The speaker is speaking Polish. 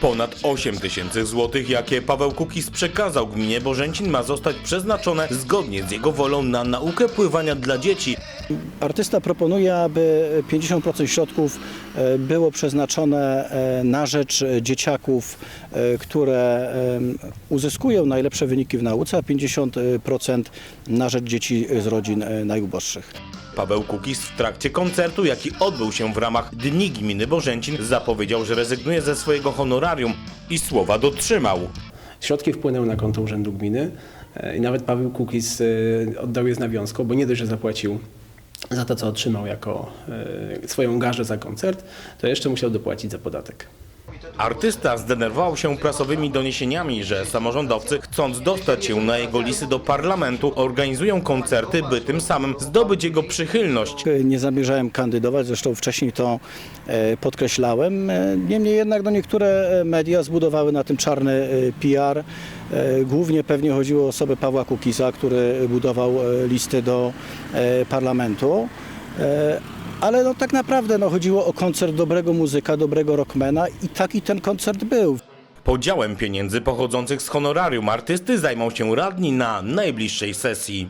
ponad 8 tysięcy złotych, jakie Paweł Kukis przekazał gminie Bożęcin ma zostać przeznaczone zgodnie z jego wolą na naukę pływania dla dzieci. Artysta proponuje, aby 50% środków e, było przeznaczone e, na rzecz dzieciaków, e, które uzyskują najlepsze wyniki w nauce, a 50% na rzecz dzieci z rodzin najuboższych. Paweł Kukis w trakcie koncertu, jaki odbył się w ramach Dni Gminy Bożęcin, zapowiedział, że rezygnuje ze swojego honorarium i słowa dotrzymał. Środki wpłynęły na konto Urzędu Gminy e, i nawet Paweł Kukiz e, oddał je z nawiązką, bo nie dość, że zapłacił za to, co otrzymał jako e, swoją garzę za koncert, to jeszcze musiał dopłacić za podatek. Artysta zdenerwował się prasowymi doniesieniami, że samorządowcy, chcąc dostać się na jego listy do parlamentu, organizują koncerty, by tym samym zdobyć jego przychylność. Nie zamierzałem kandydować, zresztą wcześniej to e, podkreślałem. E, Niemniej jednak no, niektóre e, media zbudowały na tym czarny PR. Głównie pewnie chodziło o osobę Pawła Kukiza, który budował listy do parlamentu. Ale no, tak naprawdę no, chodziło o koncert dobrego muzyka, dobrego rockmana i taki ten koncert był. Podziałem pieniędzy pochodzących z honorarium artysty zajmą się radni na najbliższej sesji.